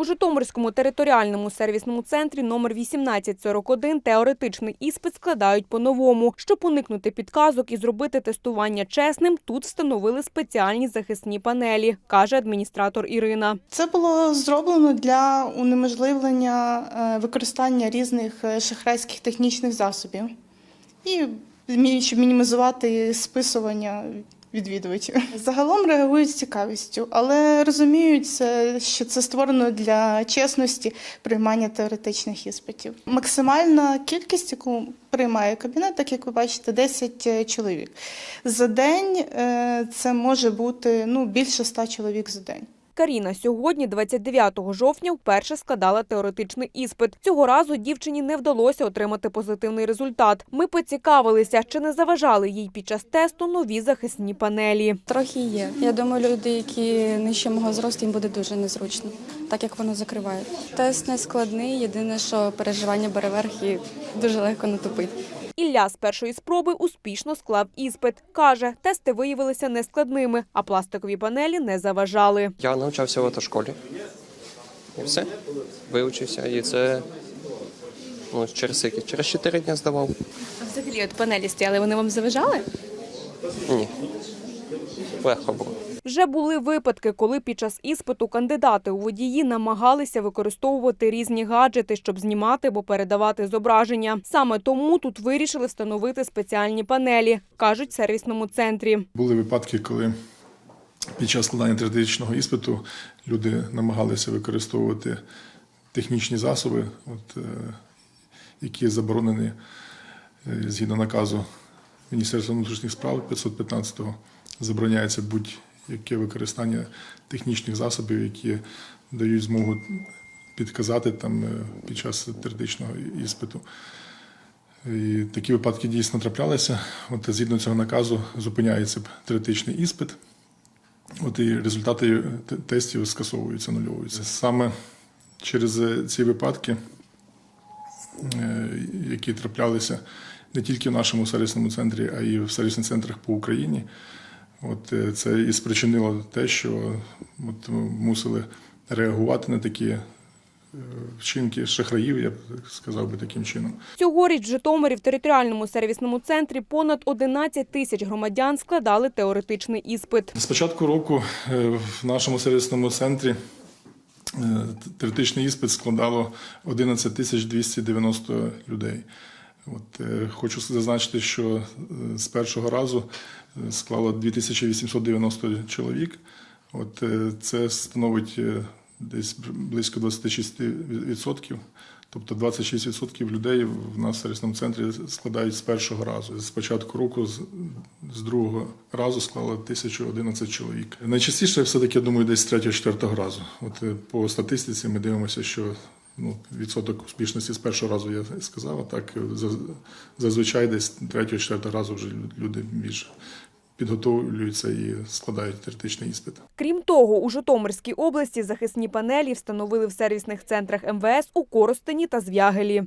У Житомирському територіальному сервісному центрі номер 1841 теоретичний іспит складають по-новому. Щоб уникнути підказок і зробити тестування чесним, тут встановили спеціальні захисні панелі, каже адміністратор Ірина. Це було зроблено для унеможливлення е, використання різних е, шахрайських технічних засобів і щоб мінімізувати списування відвідувачів. Загалом реагують з цікавістю, але розуміють, що це створено для чесності приймання теоретичних іспитів. Максимальна кількість, яку приймає кабінет, так як ви бачите, 10 чоловік. За день е, це може бути ну, більше 100 чоловік за день. Каріна сьогодні, 29 жовтня, вперше складала теоретичний іспит. Цього разу дівчині не вдалося отримати позитивний результат. Ми поцікавилися, чи не заважали їй під час тесту нові захисні панелі. Трохи є. Я думаю, люди, які нижче мого зросту, їм буде дуже незручно, так як воно закриває. Тест не складний, єдине, що переживання бере верх і дуже легко натопити. Ілля з першої спроби успішно склав іспит. Каже, тести виявилися нескладними, а пластикові панелі не заважали. Я навчався в автошколі. І все. Вивчився. І це ну, через скільки? Через 4 дні здавав. А Взагалі, от панелі стояли, вони вам заважали? Ні. Легко було. Вже були випадки, коли під час іспиту кандидати у водії намагалися використовувати різні гаджети, щоб знімати або передавати зображення. Саме тому тут вирішили встановити спеціальні панелі, кажуть в сервісному центрі. Були випадки, коли під час складання теоретичного іспиту люди намагалися використовувати технічні засоби, от, е, які заборонені е, згідно наказу Міністерства внутрішніх справ 515-го. Забороняється будь-яке використання технічних засобів, які дають змогу підказати там е, під час теоретичного іспиту. І такі випадки дійсно траплялися. От згідно цього наказу зупиняється теоретичний іспит. От і результати тестів скасовуються, нульовуються. Саме через е, ці випадки, е, які траплялися не тільки в нашому сервісному центрі, а й в сервісних центрах по Україні. От е, це і спричинило те, що от, мусили реагувати на такі е, вчинки шахраїв, я б сказав би таким чином. Цьогоріч в Житомирі в територіальному сервісному центрі понад 11 тисяч громадян складали теоретичний іспит. З початку року е, в нашому сервісному центрі теоретичний іспит складало 11 тисяч 290 людей. От, е, хочу зазначити, що е, з першого разу е, склало 2890 чоловік. От, це становить десь близько 26%. Тобто 26% людей в нас в сервісному центрі складають з першого разу. З початку року з, другого разу склало 1011 чоловік. Найчастіше все-таки, я думаю, десь з третього-четвертого разу. От по статистиці ми дивимося, що ну, відсоток успішності з першого разу я сказав, а так е, за- зазвичай десь третього-четвертого разу вже люди більш підготовлюються і складають теоретичний іспит. Крім того, у Житомирській області захисні панелі встановили в сервісних центрах МВС у Коростені та Звягелі.